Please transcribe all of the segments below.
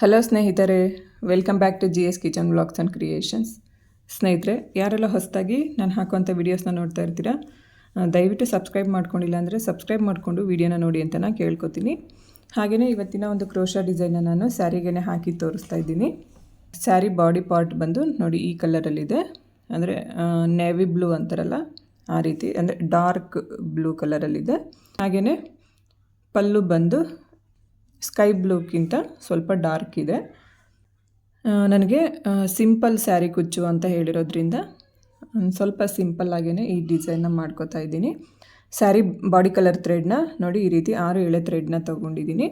Hello ಸ್ನೇಹಿತರೆ. Welcome back to G S kitchen blogs and creations ಸ್ನೇಹಿತರೆ, ಯಾರೆಲ್ಲ ಹೊಸದಾಗಿ ನಾನು ಹಾಕುವಂಥ ವೀಡಿಯೋಸ್ನ ನೋಡ್ತಾ ಇರ್ತೀರಾ ದಯವಿಟ್ಟು ಸಬ್ಸ್ಕ್ರೈಬ್ ಮಾಡ್ಕೊಂಡಿಲ್ಲ ಅಂದರೆ ಸಬ್ಸ್ಕ್ರೈಬ್ ಮಾಡಿಕೊಂಡು ವೀಡಿಯೋನ ನೋಡಿ ಅಂತ ನಾನು ಕೇಳ್ಕೊತೀನಿ. ಹಾಗೆಯೇ ಇವತ್ತಿನ ಒಂದು ಕ್ರೋಶಾ ಡಿಸೈನ್ನ ನಾನು ಸ್ಯಾರಿಗೆನೆ ಹಾಕಿ ತೋರಿಸ್ತಾ ಇದ್ದೀನಿ. ಸ್ಯಾರಿ ಬಾಡಿ ಪಾರ್ಟ್ ಬಂದು ನೋಡಿ ಈ ಕಲರಲ್ಲಿದೆ ಅಂದರೆ ನೇವಿ ಬ್ಲೂ ಅಂತಾರಲ್ಲ, ಆ ರೀತಿ, ಅಂದರೆ ಡಾರ್ಕ್ ಬ್ಲೂ ಕಲರಲ್ಲಿದೆ ಹಾಗೆಯೇ ಪಲ್ಲು ಬಂದು ಸ್ಕೈ ಬ್ಲೂಕ್ಕಿಂತ ಸ್ವಲ್ಪ ಡಾರ್ಕ್ ಇದೆ. ನನಗೆ ಸಿಂಪಲ್ ಸ್ಯಾರಿ ಕುಚ್ಚು ಅಂತ ಹೇಳಿರೋದ್ರಿಂದ ಸ್ವಲ್ಪ ಸಿಂಪಲ್ ಆಗೇ ಈ ಡಿಸೈನ್ನ ಮಾಡ್ಕೋತಾ ಇದ್ದೀನಿ. ಸ್ಯಾರಿ ಬಾಡಿ ಕಲರ್ ಥ್ರೆಡ್ನ ನೋಡಿ ಈ ರೀತಿ ಆರು ಎಳೆ ಥ್ರೆಡ್ನ ತೊಗೊಂಡಿದ್ದೀನಿ.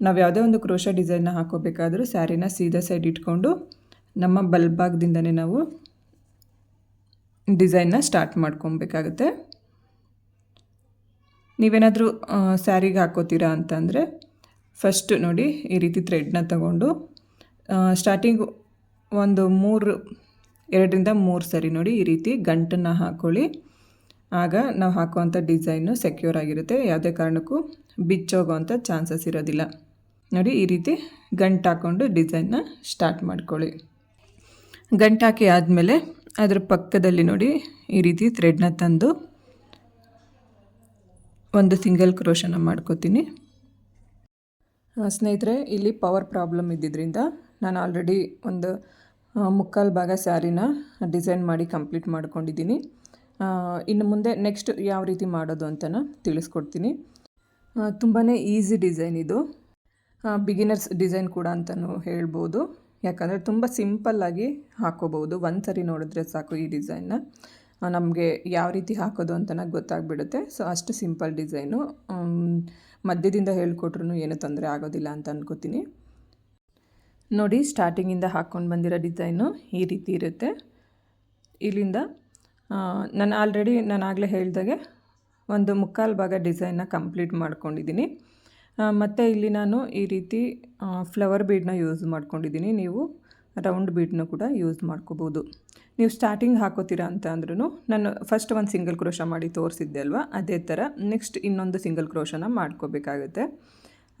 ನಾವು ಯಾವುದೇ ಒಂದು ಕ್ರೋಶ ಡಿಸೈನ್ನ ಹಾಕೋಬೇಕಾದರೂ ಸ್ಯಾರಿನ ಸೀದಾ ಸೈಡ್ ಇಟ್ಕೊಂಡು ನಮ್ಮ ಬಲ್ಭಾಗದಿಂದನೇ ನಾವು ಡಿಸೈನ್ನ ಸ್ಟಾರ್ಟ್ ಮಾಡ್ಕೊಬೇಕಾಗುತ್ತೆ. ನೀವೇನಾದರೂ ಸ್ಯಾರಿಗೆ ಹಾಕೋತೀರಾ ಅಂತಂದರೆ ಫಸ್ಟ್ ನೋಡಿ ಈ ರೀತಿ ಥ್ರೆಡ್ನ ತಗೊಂಡು ಸ್ಟಾರ್ಟಿಂಗ್ ಒಂದು ಮೂರು, ಎರಡರಿಂದ ಮೂರು ಸರಿ ನೋಡಿ ಈ ರೀತಿ ಗಂಟನ್ನು ಹಾಕ್ಕೊಳ್ಳಿ ಆಗ ನಾವು ಹಾಕುವಂಥ ಡಿಸೈನು ಸೆಕ್ಯೂರ್ ಆಗಿರುತ್ತೆ. ಯಾವುದೇ ಕಾರಣಕ್ಕೂ ಬಿಚ್ಚೋಗೋವಂಥ ಚಾನ್ಸಸ್ ಇರೋದಿಲ್ಲ. ನೋಡಿ ಈ ರೀತಿ ಗಂಟು ಹಾಕ್ಕೊಂಡು ಡಿಸೈನ್ನ ಸ್ಟಾರ್ಟ್ ಮಾಡ್ಕೊಳ್ಳಿ. ಗಂಟು ಹಾಕಿ ಆದಮೇಲೆ ಅದರ ಪಕ್ಕದಲ್ಲಿ ನೋಡಿ ಈ ರೀತಿ ಥ್ರೆಡ್ನ ತಂದು ಒಂದು ಸಿಂಗಲ್ ಕ್ರೋಶನ ಮಾಡ್ಕೋತೀನಿ. ಸ್ನೇಹಿತರೆ, ಇಲ್ಲಿ ಪವರ್ ಪ್ರಾಬ್ಲಮ್ ಇದ್ದಿದ್ದರಿಂದ ನಾನು ಆಲ್ರೆಡಿ ಒಂದು ಮುಕ್ಕಾಲು ಭಾಗ ಸ್ಯಾರಿನ ಡಿಸೈನ್ ಮಾಡಿ ಕಂಪ್ಲೀಟ್ ಮಾಡ್ಕೊಂಡಿದ್ದೀನಿ. ಇನ್ನು ಮುಂದೆ ನೆಕ್ಸ್ಟ್ ಯಾವ ರೀತಿ ಮಾಡೋದು ಅಂತನ ತಿಳಿಸ್ಕೊಡ್ತೀನಿ. ತುಂಬಾ ಈಸಿ ಡಿಸೈನ್ ಇದು. ಬಿಗಿನರ್ಸ್ ಡಿಸೈನ್ ಕೂಡ ಅಂತಲೂ ಹೇಳ್ಬೋದು. ಯಾಕಂದರೆ ತುಂಬ ಸಿಂಪಲ್ಲಾಗಿ ಹಾಕೋಬೋದು ಒಂದು ಸರಿ ನೋಡಿದ್ರೆ ಸಾಕು ಈ ಡಿಸೈನ್ನ ನಮಗೆ ಯಾವ ರೀತಿ ಹಾಕೋದು ಅಂತ ಗೊತ್ತಾಗ್ಬಿಡುತ್ತೆ. ಸೊ ಅಷ್ಟು ಸಿಂಪಲ್ ಡಿಸೈನು ಮಧ್ಯದಿಂದ ಹೇಳ್ಕೊಟ್ರು ಏನು ತೊಂದರೆ ಆಗೋದಿಲ್ಲ ಅಂತ ಅನ್ಕೋತೀನಿ. ನೋಡಿ ಸ್ಟಾರ್ಟಿಂಗಿಂದ ಹಾಕ್ಕೊಂಡು ಬಂದಿರೋ ಡಿಸೈನು ಈ ರೀತಿ ಇರುತ್ತೆ. ಇಲ್ಲಿಂದ ನಾನು ಆಲ್ರೆಡಿ ನಾನು ಆಗಲೇ ಹೇಳ್ದಾಗೆ ಒಂದು ಮುಕ್ಕಾಲು ಭಾಗ ಡಿಸೈನ್ನ ಕಂಪ್ಲೀಟ್ ಮಾಡ್ಕೊಂಡಿದ್ದೀನಿ. ಮತ್ತು ಇಲ್ಲಿ ನಾನು ಈ ರೀತಿ ಫ್ಲವರ್ ಬೀಡನ್ನ ಯೂಸ್ ಮಾಡ್ಕೊಂಡಿದ್ದೀನಿ. ನೀವು ರೌಂಡ್ ಬೀಡನ್ನು ಕೂಡ ಯೂಸ್ ಮಾಡ್ಕೋಬೋದು. ನೀವು ಸ್ಟಾರ್ಟಿಂಗ್ ಹಾಕೋತೀರಾ ಅಂತ ಅಂದ್ರೂ ನಾನು ಫಸ್ಟ್ ಒಂದು ಸಿಂಗಲ್ ಕ್ರೋಶ ಮಾಡಿ ತೋರಿಸಿದ್ದೆ ಅಲ್ವಾ? ಅದೇ ಥರ ನೆಕ್ಸ್ಟ್ ಇನ್ನೊಂದು ಸಿಂಗಲ್ ಕ್ರೋಶನ ಮಾಡ್ಕೋಬೇಕಾಗುತ್ತೆ.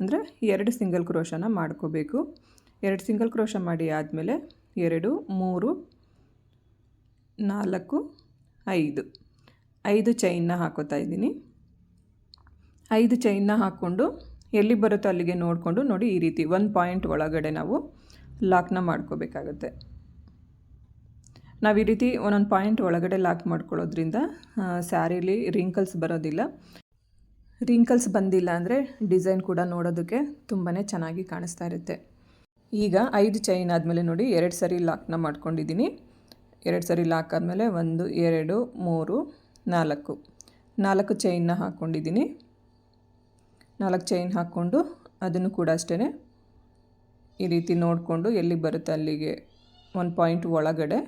ಅಂದರೆ ಎರಡು ಸಿಂಗಲ್ ಕ್ರೋಶನ ಮಾಡ್ಕೋಬೇಕು. ಎರಡು ಸಿಂಗಲ್ ಕ್ರೋಶ ಮಾಡಿ ಆದಮೇಲೆ ಎರಡು, ಮೂರು, ನಾಲ್ಕು, ಐದು. ಐದು ಚೈನ್ನ ಹಾಕೋತಾ ಇದ್ದೀನಿ. ಐದು ಚೈನ್ನ ಹಾಕ್ಕೊಂಡು ಎಲ್ಲಿ ಬರುತ್ತೋ ಅಲ್ಲಿಗೆ ನೋಡಿಕೊಂಡು ನೋಡಿ ಈ ರೀತಿ ಒಂದು ಪಾಯಿಂಟ್ ಒಳಗಡೆ ನಾವು ಲಾಕ್ನ ಮಾಡ್ಕೋಬೇಕಾಗುತ್ತೆ. ನಾವು ಈ ರೀತಿ ಒಂದೊಂದು ಪಾಯಿಂಟ್ ಒಳಗಡೆ ಲಾಕ್ ಮಾಡ್ಕೊಳ್ಳೋದ್ರಿಂದ ಸ್ಯಾರೀಲಿ ರಿಂಕಲ್ಸ್ ಬರೋದಿಲ್ಲ. ರಿಂಕಲ್ಸ್ ಬಂದಿಲ್ಲ ಅಂದರೆ ಡಿಸೈನ್ ಕೂಡ ನೋಡೋದಕ್ಕೆ ತುಂಬಾ ಚೆನ್ನಾಗಿ ಕಾಣಿಸ್ತಾ ಇರುತ್ತೆ. ಈಗ ಐದು ಚೈನ್ ಆದಮೇಲೆ ನೋಡಿ, ಎರಡು ಸರಿ ಲಾಕ್ನ ಮಾಡ್ಕೊಂಡಿದ್ದೀನಿ. ಎರಡು ಸರಿ ಲಾಕ್ ಆದಮೇಲೆ ಒಂದು, ಎರಡು, ಮೂರು, ನಾಲ್ಕು. ನಾಲ್ಕು ಚೈನ್ನ ಹಾಕ್ಕೊಂಡಿದ್ದೀನಿ ನಾಲ್ಕು ಚೈನ್ ಹಾಕ್ಕೊಂಡು ಅದನ್ನು ಕೂಡ ಅಷ್ಟೇ ಈ ರೀತಿ ನೋಡಿಕೊಂಡು ಎಲ್ಲಿಗೆ ಬರುತ್ತೆ ಅಲ್ಲಿಗೆ ಒಂದು ಪಾಯಿಂಟ್ ಒಳಗಡೆ.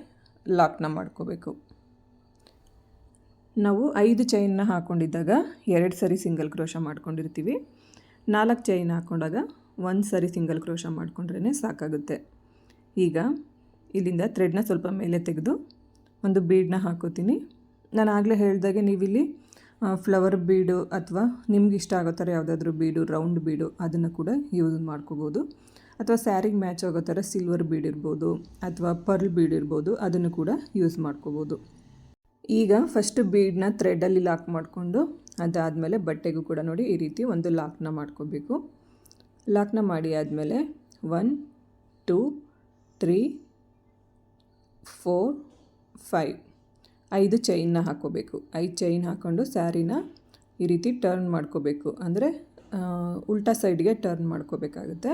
ಲಾಕ್ನ ಮಾಡ್ಕೋಬೇಕು. ನಾವು ಐದು ಚೈನ್ನ ಹಾಕ್ಕೊಂಡಿದ್ದಾಗ ಎರಡು ಸರಿ ಸಿಂಗಲ್ ಕ್ರೋಶ ಮಾಡ್ಕೊಂಡಿರ್ತೀವಿ. ನಾಲ್ಕು ಚೈನ್ ಹಾಕ್ಕೊಂಡಾಗ ಒಂದು ಸರಿ ಸಿಂಗಲ್ ಕ್ರೋಶ ಮಾಡಿಕೊಂಡ್ರೇ ಸಾಕಾಗುತ್ತೆ. ಈಗ ಇಲ್ಲಿಂದ ಥ್ರೆಡ್ನ ಸ್ವಲ್ಪ ಮೇಲೆ ತೆಗೆದು ಒಂದು ಬೀಡನ್ನ ಹಾಕೋತೀನಿ. ನಾನು ಆಗಲೇ ಹೇಳಿದಾಗೆ ನೀವಿಲ್ಲಿ ಫ್ಲವರ್ ಬೀಡು ಅಥವಾ ನಿಮ್ಗೆ ಇಷ್ಟ ಆಗೋ ಥರ ಯಾವುದಾದ್ರೂ ಬೀಡು, ರೌಂಡ್ ಬೀಡು ಅದನ್ನು ಕೂಡ ಯೂಸ್ ಮಾಡ್ಕೋಬೋದು. ಅಥವಾ ಸ್ಯಾರಿಗೆ ಮ್ಯಾಚ್ ಆಗೋ ಥರ ಸಿಲ್ವರ್ ಬೀಡ್ ಇರ್ಬೋದು ಅಥವಾ ಪರ್ಲ್ ಬೀಡ್ ಇರ್ಬೋದು, ಅದನ್ನು ಕೂಡ ಯೂಸ್ ಮಾಡ್ಕೋಬೋದು. ಈಗ ಫಸ್ಟ್ ಬೀಡನ್ನ ಥ್ರೆಡಲ್ಲಿ ಲಾಕ್ ಮಾಡಿಕೊಂಡು ಅದಾದಮೇಲೆ ಬಟ್ಟೆಗೂ ಕೂಡ ನೋಡಿ ಈ ರೀತಿ ಒಂದು ಲಾಕ್ನ ಮಾಡ್ಕೋಬೇಕು. ಲಾಕ್ನ ಮಾಡಿ ಆದಮೇಲೆ one two three four five ಐದು ಚೈನ್ನ ಹಾಕ್ಕೋಬೇಕು. ಐದು ಚೈನ್ ಹಾಕ್ಕೊಂಡು ಸ್ಯಾರಿನ ಈ ರೀತಿ ಟರ್ನ್ ಮಾಡ್ಕೋಬೇಕು. ಅಂದರೆ ಉಲ್ಟಾ ಸೈಡ್ಗೆ ಟರ್ನ್ ಮಾಡ್ಕೋಬೇಕಾಗುತ್ತೆ.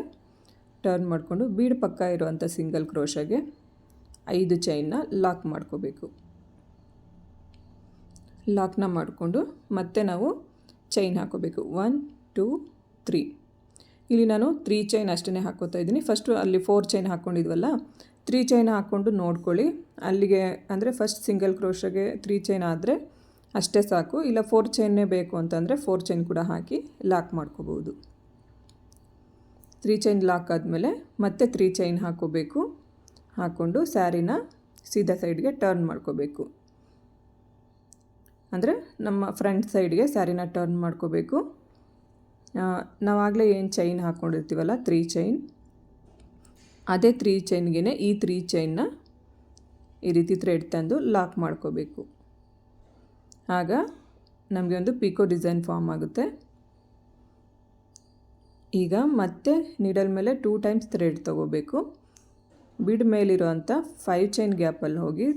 ಟರ್ನ್ ಮಾಡಿಕೊಂಡು ಬೀಡ್ ಪಕ್ಕ ಇರುವಂಥ ಸಿಂಗಲ್ ಕ್ರೋಶಗೆ ಐದು ಚೈನ್ನ ಲಾಕ್ ಮಾಡ್ಕೋಬೇಕು. ಲಾಕ್ನ ಮಾಡಿಕೊಂಡು ಮತ್ತೆ ನಾವು ಚೈನ್ ಹಾಕೋಬೇಕು. ಒನ್ ಟೂ ತ್ರೀ ಇಲ್ಲಿ ನಾನು ತ್ರೀ ಚೈನ್ ಅಷ್ಟೇ ಹಾಕೋತಾ ಇದ್ದೀನಿ. ಫಸ್ಟು ಅಲ್ಲಿ ಫೋರ್ ಚೈನ್ ಹಾಕ್ಕೊಂಡಿದ್ವಲ್ಲ ತ್ರೀ ಚೈನ್ ಹಾಕ್ಕೊಂಡು ನೋಡ್ಕೊಳ್ಳಿ. ಅಲ್ಲಿಗೆ ಅಂದರೆ ಫಸ್ಟ್ ಸಿಂಗಲ್ ಕ್ರೋಶಗೆ ತ್ರೀ ಚೈನ್ ಆದರೆ ಅಷ್ಟೇ ಸಾಕು. ಇಲ್ಲ ಫೋರ್ ಚೈನ್ನೇ ಬೇಕು ಅಂತಂದರೆ ಫೋರ್ ಚೈನ್ ಕೂಡ ಹಾಕಿ ಲಾಕ್ ಮಾಡ್ಕೋಬೋದು. ತ್ರೀ ಚೈನ್ ಲಾಕ್ ಆದಮೇಲೆ ಮತ್ತೆ ತ್ರೀ ಚೈನ್ ಹಾಕೋಬೇಕು. ಹಾಕ್ಕೊಂಡು ಸ್ಯಾರಿನ ಸೀದಾ ಸೈಡ್ಗೆ ಟರ್ನ್ ಮಾಡ್ಕೋಬೇಕು. ಅಂದರೆ ನಮ್ಮ ಫ್ರಂಟ್ ಸೈಡ್ಗೆ ಸ್ಯಾರಿನ ಟರ್ನ್ ಮಾಡ್ಕೋಬೇಕು. ನಾವಾಗಲೇ ಏನು ಚೈನ್ ಹಾಕ್ಕೊಂಡಿರ್ತೀವಲ್ಲ ತ್ರೀ ಚೈನ್. ಅದೇ ತ್ರೀ ಚೈನ್ಗೆ ಈ ತ್ರೀ ಚೈನ್ನ ಈ ರೀತಿ ಥ್ರೆಡ್ ತಂದು ಲಾಕ್ ಮಾಡ್ಕೋಬೇಕು. ಆಗ ನಮಗೆ ಒಂದು ಪಿಕೋ ಡಿಸೈನ್ ಫಾರ್ಮ್ ಆಗುತ್ತೆ. ಈಗ ಮತ್ತೆ ನೀಡಲ್ ಮೇಲೆ ಟೂ ಟೈಮ್ಸ್ ಥ್ರೆಡ್ ತೊಗೋಬೇಕು. ಬಿಡ್ ಮೇಲಿರುವಂಥ ಫೈವ್ ಚೈನ್ ಗ್ಯಾಪಲ್ಲಿ ಹೋಗಿ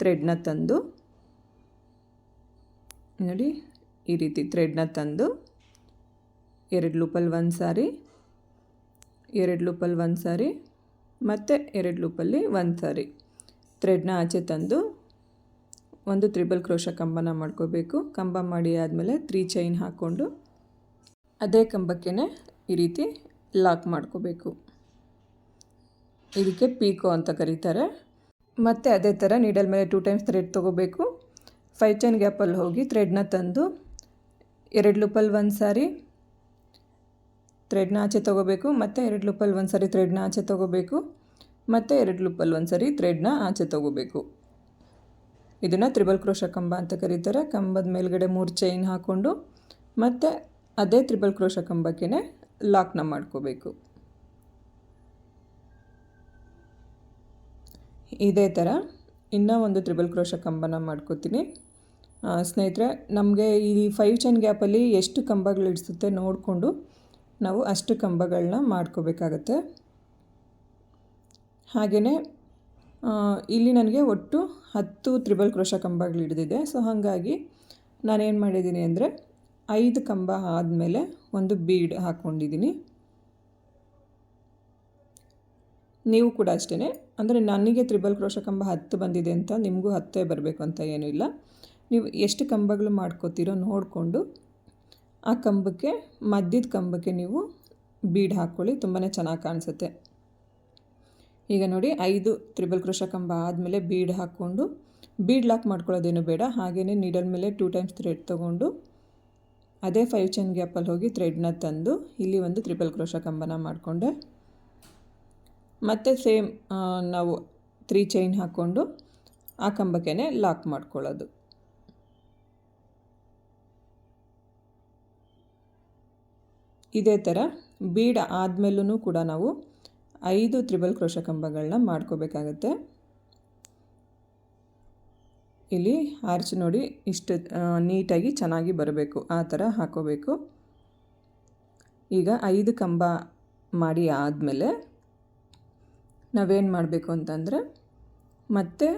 ಥ್ರೆಡ್ನ ತಂದು, ನೋಡಿ ಈ ರೀತಿ ಥ್ರೆಡ್ನ ತಂದು, ಎರಡು ಲೂಪಲ್ಲಿ ಒಂದು ಸಾರಿ, ಎರಡು ಲೂಪಲ್ಲಿ ಒಂದು ಸಾರಿ, ಮತ್ತು ಎರಡು ಲೂಪಲ್ಲಿ ಒಂದು ಸಾರಿ. ಥ್ರೆಡ್ನ ಆಚೆ ತಂದು ಒಂದು ತ್ರಿಬಲ್ ಕ್ರೋಶ ಕಂಬನ ಮಾಡ್ಕೋಬೇಕು. ಕಂಬ ಮಾಡಿ ಆದಮೇಲೆ ತ್ರೀ ಚೈನ್ ಹಾಕ್ಕೊಂಡು ಅದೇ ಕಂಬಕ್ಕೆ ಈ ರೀತಿ ಲಾಕ್ ಮಾಡ್ಕೋಬೇಕು. ಇದಕ್ಕೆ ಪೀಕೋ ಅಂತ ಕರೀತಾರೆ. ಮತ್ತು ಅದೇ ಥರ ನೀಡಲ್ ಮೇಲೆ ಟೂ ಟೈಮ್ಸ್ ಥ್ರೆಡ್ ತೊಗೋಬೇಕು. ಫೈವ್ ಚೈನ್ ಗ್ಯಾಪಲ್ಲಿ ಹೋಗಿ ಥ್ರೆಡ್ನ ತಂದು ಎರಡು ಲೂಪಲ್ಲಿ ಒಂದು ಸಾರಿ ಥ್ರೆಡ್ನ ಆಚೆ ತೊಗೋಬೇಕು. ಮತ್ತು ಎರಡು ಲೂಪಲ್ಲಿ ಒಂದು ಸಾರಿ ಥ್ರೆಡ್ನ ಆಚೆ ತೊಗೋಬೇಕು. ಮತ್ತು ಎರಡು ಲೂಪಲ್ಲಿ ಒಂದು ಸಾರಿ ಥ್ರೆಡ್ನ ಆಚೆ ತೊಗೋಬೇಕು. ಇದನ್ನು ತ್ರಿಬಲ್ ಕ್ರೋಶ ಕಂಬ ಅಂತ ಕರೀತಾರೆ. ಕಂಬದ ಮೇಲ್ಗಡೆ ಮೂರು ಚೈನ್ ಹಾಕ್ಕೊಂಡು ಮತ್ತು ಅದೇ ತ್ರಿಬಲ್ ಕ್ರೋಶ ಕಂಬಕ್ಕೆ ಲಾಕ್ನ ಮಾಡ್ಕೋಬೇಕು. ಇದೇ ಥರ ಇನ್ನೂ ಒಂದು ತ್ರಿಬಲ್ ಕ್ರೋಶ ಕಂಬನ ಮಾಡ್ಕೋತೀನಿ ಸ್ನೇಹಿತರೆ, ನಮಗೆ ಈ ಫೈವ್ ಚೈನ್ ಗ್ಯಾಪಲ್ಲಿ ಎಷ್ಟು ಕಂಬಗಳು ಇಡಿಸುತ್ತೆ ನೋಡಿಕೊಂಡು ನಾವು ಅಷ್ಟು ಕಂಬಗಳನ್ನ ಮಾಡ್ಕೋಬೇಕಾಗತ್ತೆ. ಹಾಗೆಯೇ ಇಲ್ಲಿ ನನಗೆ ಒಟ್ಟು ಹತ್ತು ತ್ರಿಬಲ್ ಕ್ರೋಶ ಕಂಬಗಳು ಹಿಡಿದಿದೆ. ಸೊ ಹಾಗಾಗಿ ನಾನೇನು ಮಾಡಿದ್ದೀನಿ ಅಂದರೆ ಐದು ಕಂಬ ಆದಮೇಲೆ ಒಂದು ಬೀಡ್ ಹಾಕ್ಕೊಂಡಿದ್ದೀನಿ. ನೀವು ಕೂಡ ಅಷ್ಟೇ ಅಂದರೆ ನನಗೆ ತ್ರಿಬಲ್ ಕ್ರೋಶ ಕಂಬ ಹತ್ತು ಬಂದಿದೆ ಅಂತ ನಿಮಗೂ ಹತ್ತೇ ಬರಬೇಕು ಅಂತ ಏನೂ ಇಲ್ಲ. ನೀವು ಎಷ್ಟು ಕಂಬಗಳು ಮಾಡ್ಕೋತೀರೋ ನೋಡಿಕೊಂಡು ಆ ಕಂಬಕ್ಕೆ, ಮಧ್ಯದ ಕಂಬಕ್ಕೆ ನೀವು ಬೀಡ್ ಹಾಕ್ಕೊಳ್ಳಿ ತುಂಬಾ ಚೆನ್ನಾಗಿ ಕಾಣಿಸುತ್ತೆ. ಈಗ ನೋಡಿ, ಐದು ತ್ರಿಬಲ್ ಕ್ರೋಶ ಕಂಬ ಆದಮೇಲೆ ಬೀಡ್ ಹಾಕ್ಕೊಂಡು, ಬೀಡ್ ಲಾಕ್ ಮಾಡ್ಕೊಳ್ಳೋದೇನು ಬೇಡ ಹಾಗೆಯೇ ನೀಡಲ್ ಮೇಲೆ ಟೂ ಟೈಮ್ಸ್ ಥ್ರೆಡ್ ತೊಗೊಂಡು ಅದೇ ಫೈವ್ ಚೈನ್ ಗ್ಯಾಪಲ್ಲಿ ಹೋಗಿ ಥ್ರೆಡ್ನ ತಂದು ಇಲ್ಲಿ ಒಂದು ತ್ರಿಬಲ್ ಕ್ರೋಶ ಕಂಬನ ಮಾಡಿಕೊಂಡೆ. ಮತ್ತು ಸೇಮ್ ನಾವು ತ್ರೀ ಚೈನ್ ಹಾಕ್ಕೊಂಡು ಆ ಕಂಬಕ್ಕೆ ಲಾಕ್ ಮಾಡ್ಕೊಳ್ಳೋದು. ಇದೇ ಥರ ಬೀಡ್ ಆದಮೇಲೂ ಕೂಡ ನಾವು ಐದು ತ್ರಿಬಲ್ ಕ್ರೋಶ ಕಂಬಗಳನ್ನ ಮಾಡ್ಕೋಬೇಕಾಗತ್ತೆ. ಇಲ್ಲಿ ಆರ್ಚ್ ನೋಡಿ ಇಷ್ಟು ನೀಟಾಗಿ ಚೆನ್ನಾಗಿ ಬರಬೇಕು. ಆ ಥರ ಹಾಕೋಬೇಕು. ಈಗ ಐದು ಕಂಬ ಮಾಡಿ ಆದಮೇಲೆ ನಾವೇನು ಮಾಡಬೇಕು ಅಂತಂದರೆ ಮತ್ತೆ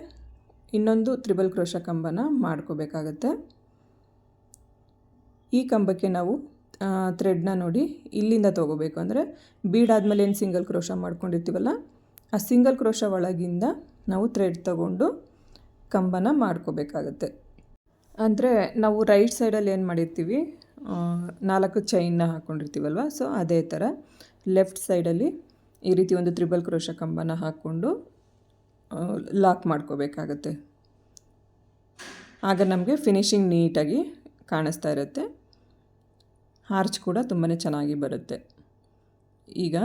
ಇನ್ನೊಂದು ತ್ರಿಬಲ್ ಕ್ರೋಶ ಕಂಬನ ಮಾಡ್ಕೋಬೇಕಾಗತ್ತೆ. ಈ ಕಂಬಕ್ಕೆ ನಾವು ಥ್ರೆಡ್ನ ನೋಡಿ ಇಲ್ಲಿಂದ ತೊಗೋಬೇಕು. ಅಂದರೆ ಬೀಡಾದಮೇಲೆ ಏನು ಸಿಂಗಲ್ ಕ್ರೋಶ ಮಾಡ್ಕೊಂಡಿರ್ತೀವಲ್ಲ, ಆ ಸಿಂಗಲ್ ಕ್ರೋಶ ಒಳಗಿಂದ ನಾವು ಥ್ರೆಡ್ ತಗೊಂಡು ಕಂಬನ ಮಾಡ್ಕೋಬೇಕಾಗತ್ತೆ. ಅಂದರೆ ನಾವು ರೈಟ್ ಸೈಡಲ್ಲಿ ಏನು ಮಾಡಿರ್ತೀವಿ? ನಾಲ್ಕು ಚೈನ್ನ ಹಾಕ್ಕೊಂಡಿರ್ತೀವಲ್ವ ಸೊ ಅದೇ ಥರ ಲೆಫ್ಟ್ ಸೈಡಲ್ಲಿ ಈ ರೀತಿ ಒಂದು ತ್ರಿಬಲ್ ಕ್ರೋಶ ಕಂಬನ ಹಾಕ್ಕೊಂಡು ಲಾಕ್ ಮಾಡ್ಕೋಬೇಕಾಗತ್ತೆ. ಆಗ ನಮಗೆ ಫಿನಿಶಿಂಗ್ ನೀಟಾಗಿ ಕಾಣಿಸ್ತಾ ಇರುತ್ತೆ. ಹಾರ್ಚ್ ಕೂಡ ತುಂಬಾ ಚೆನ್ನಾಗಿ ಬರುತ್ತೆ. ಈಗ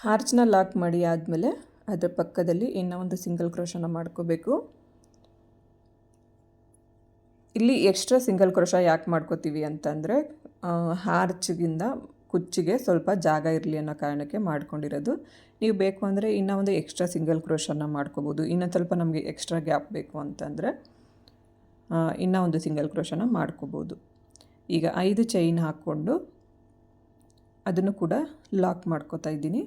ಹಾರ್ಚ್ನ ಲಾಕ್ ಮಾಡಿ ಆದಮೇಲೆ ಅದರ ಪಕ್ಕದಲ್ಲಿ ಇನ್ನೂ ಒಂದು ಸಿಂಗಲ್ ಕ್ರೋಶನ ಮಾಡ್ಕೋಬೇಕು. ಇಲ್ಲಿ ಎಕ್ಸ್ಟ್ರಾ ಸಿಂಗಲ್ ಕ್ರೋಶ ಯಾಕೆ ಮಾಡ್ಕೋತೀವಿ ಅಂತಂದರೆ ಹಾರ್ಚಿಗಿಂದ ಕುಚ್ಚಿಗೆ ಸ್ವಲ್ಪ ಜಾಗ ಇರಲಿ ಅನ್ನೋ ಕಾರಣಕ್ಕೆ ಮಾಡ್ಕೊಂಡಿರೋದು. ನೀವು ಬೇಕು ಅಂದರೆ ಇನ್ನೂ ಒಂದು ಎಕ್ಸ್ಟ್ರಾ ಸಿಂಗಲ್ ಕ್ರೋಶನ್ನು ಮಾಡ್ಕೋಬೋದು. ಇನ್ನೊಂದು ಸ್ವಲ್ಪ ನಮಗೆ ಎಕ್ಸ್ಟ್ರಾ ಗ್ಯಾಪ್ ಬೇಕು ಅಂತಂದರೆ ಇನ್ನೂ ಒಂದು ಸಿಂಗಲ್ ಕ್ರೋಶನ ಮಾಡ್ಕೋಬೋದು. ಈಗ ಐದು ಚೈನ್ ಹಾಕ್ಕೊಂಡು ಅದನ್ನು ಕೂಡ ಲಾಕ್ ಮಾಡ್ಕೋತಾ ಇದ್ದೀನಿ.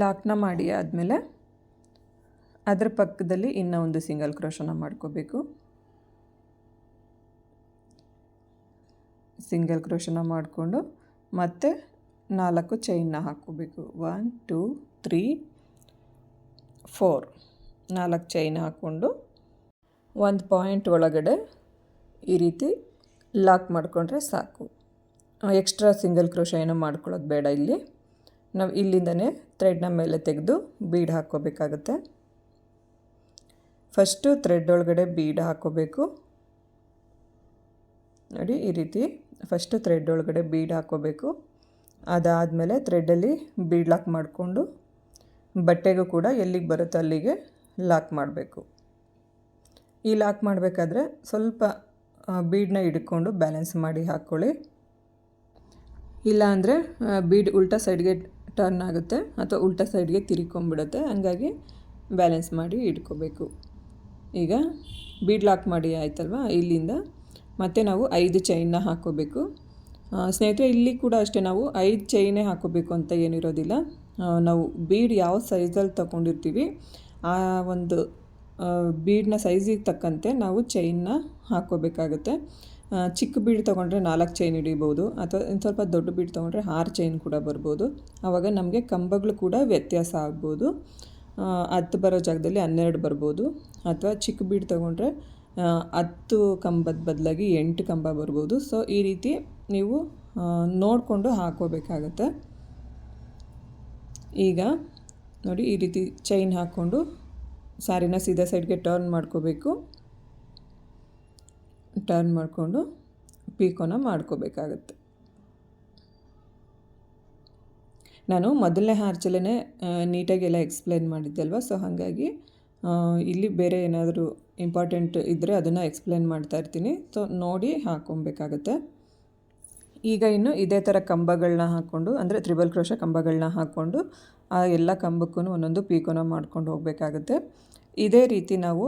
ಲಾಕ್ನ ಮಾಡಿ ಆದಮೇಲೆ ಅದರ ಪಕ್ಕದಲ್ಲಿ ಇನ್ನೂ ಒಂದು ಸಿಂಗಲ್ ಕ್ರೋಶನ ಮಾಡ್ಕೋಬೇಕು. ಸಿಂಗಲ್ ಕ್ರೋಶನ ಮಾಡಿಕೊಂಡು ಮತ್ತೆ ನಾಲ್ಕು ಚೈನ್ನ ಹಾಕ್ಕೋಬೇಕು. ಒನ್ ಟೂ ತ್ರೀ ಫೋರ್ ನಾಲ್ಕು ಚೈನ್ ಹಾಕ್ಕೊಂಡು ಒಂದು ಪಾಯಿಂಟ್ ಒಳಗಡೆ ಈ ರೀತಿ ಲಾಕ್ ಮಾಡಿಕೊಂಡ್ರೆ ಸಾಕು. ಎಕ್ಸ್ಟ್ರಾ ಸಿಂಗಲ್ ಕ್ರೋಶ ಏನೂ ಮಾಡ್ಕೊಳ್ಳೋದು ಬೇಡ ಇಲ್ಲಿ. ನಾವು ಇಲ್ಲಿಂದನೇ ಥ್ರೆಡ್ನ ಮೇಲೆ ತೆಗೆದು ಬೀಡ್ ಹಾಕ್ಕೋಬೇಕಾಗತ್ತೆ. ಫಸ್ಟು ಥ್ರೆಡ್ ಒಳಗಡೆ ಬೀಡ್ ಹಾಕ್ಕೋಬೇಕು ನೋಡಿ, ಈ ರೀತಿ ಫಸ್ಟು ಥ್ರೆಡ್ ಒಳಗಡೆ ಬೀಡ್ ಹಾಕ್ಕೋಬೇಕು ಅದಾದಮೇಲೆ ಥ್ರೆಡ್ಡಲ್ಲಿ ಬೀಡ್ ಲಾಕ್ ಮಾಡಿಕೊಂಡು ಬಟ್ಟೆಗೂ ಕೂಡ ಎಲ್ಲಿಗೆ ಬರುತ್ತೋ ಅಲ್ಲಿಗೆ ಲಾಕ್ ಮಾಡಬೇಕು. ಈ ಲಾಕ್ ಮಾಡಬೇಕಾದ್ರೆ ಸ್ವಲ್ಪ ಬೀಡನ್ನ ಹಿಡ್ಕೊಂಡು ಬ್ಯಾಲೆನ್ಸ್ ಮಾಡಿ ಹಾಕ್ಕೊಳ್ಳಿ ಇಲ್ಲಾಂದರೆ ಬೀಡ್ ಉಲ್ಟಾ ಸೈಡ್ಗೆ ಟರ್ನ್ ಆಗುತ್ತೆ ಅಥವಾ ಉಲ್ಟಾ ಸೈಡ್ಗೆ ತಿರ್ಕೊಂಬಿಡುತ್ತೆ ಹಂಗಾಗಿ ಬ್ಯಾಲೆನ್ಸ್ ಮಾಡಿ ಇಟ್ಕೋಬೇಕು. ಈಗ ಬೀಡ್ ಲಾಕ್ ಮಾಡಿ ಆಯ್ತಲ್ವ? ಇಲ್ಲಿಂದ ಮತ್ತೆ ನಾವು ಐದು ಚೈನ್ನ ಹಾಕೋಬೇಕು. ಸ್ನೇಹಿತರೆ, ಇಲ್ಲಿ ಕೂಡ ಅಷ್ಟೇ ನಾವು ಐದು ಚೈನೇ ಹಾಕೋಬೇಕು ಅಂತ ಏನಿರೋದಿಲ್ಲ ನಾವು ಬೀಡ್ ಯಾವ ಸೈಜಲ್ಲಿ ತಗೊಂಡಿರ್ತೀವಿ, ಆ ಒಂದು ಬೀಡ್ನ ಸೈಜಿಗೆ ತಕ್ಕಂತೆ ನಾವು ಚೈನ್ನ ಹಾಕೋಬೇಕಾಗುತ್ತೆ. ಚಿಕ್ಕ ಬೀಡ್ ತೊಗೊಂಡ್ರೆ ನಾಲ್ಕು ಚೈನ್ ಹಿಡಿಬೋದು, ಅಥವಾ ಇನ್ನು ಸ್ವಲ್ಪ ದೊಡ್ಡ ಬೀಡ್ ತೊಗೊಂಡ್ರೆ ಆರು ಚೈನ್ ಕೂಡ ಬರ್ಬೋದು. ಆವಾಗ ನಮಗೆ ಕಂಬಗಳು ಕೂಡ ವ್ಯತ್ಯಾಸ ಆಗ್ಬೋದು. ಹತ್ತು ಬರೋ ಜಾಗದಲ್ಲಿ ಹನ್ನೆರಡು ಬರ್ಬೋದು. ಅಥವಾ ಚಿಕ್ಕ ಬೀಡ್ ತೊಗೊಂಡ್ರೆ ಹತ್ತು ಕಂಬದ ಬದಲಾಗಿ ಎಂಟು ಕಂಬ ಬರ್ಬೋದು. ಸೊ ಈ ರೀತಿ ನೀವು ನೋಡಿಕೊಂಡು ಹಾಕೋಬೇಕಾಗತ್ತೆ. ಈಗ ನೋಡಿ, ಈ ರೀತಿ ಚೈನ್ ಹಾಕ್ಕೊಂಡು ಸಾರಿನ ಸೀದಾ ಸೈಡ್ಗೆ ಟರ್ನ್ ಮಾಡ್ಕೋಬೇಕು. ಟರ್ನ್ ಮಾಡಿಕೊಂಡು ಪೀಕೋನ ಮಾಡ್ಕೋಬೇಕಾಗತ್ತೆ. ನಾನು ಮೊದಲನೇ ಹಾರ್ಚಲ್ಲೇ ನೀಟಾಗಿ ಎಲ್ಲ ಎಕ್ಸ್ಪ್ಲೇನ್ ಮಾಡಿದ್ದಲ್ವ ಸೊ ಹಾಗಾಗಿ ಇಲ್ಲಿ ಬೇರೆ ಏನಾದರೂ ಇಂಪಾರ್ಟೆಂಟ್ ಇದ್ದರೆ ಅದನ್ನು ಎಕ್ಸ್ಪ್ಲೇನ್ ಮಾಡ್ತಾ ಇರ್ತೀನಿ. ಸೊ ನೋಡಿ ಹಾಕ್ಕೊಬೇಕಾಗತ್ತೆ ಈಗ ಇನ್ನು ಇದೇ ಥರ ಕಂಬಗಳನ್ನ ಹಾಕ್ಕೊಂಡು ಅಂದರೆ ತ್ರಿಬಲ್ ಕ್ರೋಶ ಕಂಬಗಳನ್ನ ಹಾಕ್ಕೊಂಡು ಆ ಎಲ್ಲ ಕಂಬಕ್ಕೂ ಒಂದೊಂದು ಪೀಕೋನ ಮಾಡ್ಕೊಂಡು ಹೋಗಬೇಕಾಗುತ್ತೆ. ಇದೇ ರೀತಿ ನಾವು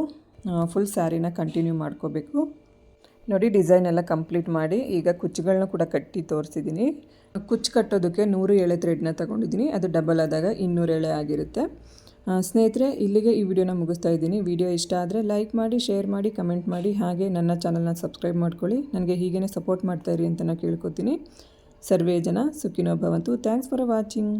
ಫುಲ್ ಸ್ಯಾರಿನ ಕಂಟಿನ್ಯೂ ಮಾಡ್ಕೋಬೇಕು. ನೋಡಿ ಡಿಸೈನ್ ಎಲ್ಲ ಕಂಪ್ಲೀಟ್ ಮಾಡಿ ಈಗ ಕುಚ್ಚುಗಳನ್ನ ಕೂಡ ಕಟ್ಟಿ ತೋರಿಸಿದ್ದೀನಿ ಕುಚ್ಚು ಕಟ್ಟೋದಕ್ಕೆ ನೂರು ಎಳೆ ಥ್ರೆಡ್ನ ತಗೊಂಡಿದ್ದೀನಿ ಅದು ಡಬಲ್ ಆದಾಗ ಇನ್ನೂರು ಎಳೆ ಆಗಿರುತ್ತೆ. ಸ್ನೇಹಿತರೆ, ಇಲ್ಲಿಗೆ ಈ ವಿಡಿಯೋನ ಮುಗಿಸ್ತಾ ಇದ್ದೀನಿ. ವಿಡಿಯೋ ಇಷ್ಟ ಆದರೆ ಲೈಕ್ ಮಾಡಿ ಶೇರ್ ಮಾಡಿ ಕಮೆಂಟ್ ಮಾಡಿ, ಹಾಗೆ ನನ್ನ ಚಾನಲ್ನ ಸಬ್ಸ್ಕ್ರೈಬ್ ಮಾಡ್ಕೊಳ್ಳಿ. ನನಗೆ ಹೀಗೇ ಸಪೋರ್ಟ್ ಮಾಡ್ತಾಯಿರಿ ಅಂತ ನಾನು ಕೇಳ್ಕೊತೀನಿ. ಸರ್ವೇ ಜನ ಸುಖಿನೋ ಭವಂತು. Thanks for watching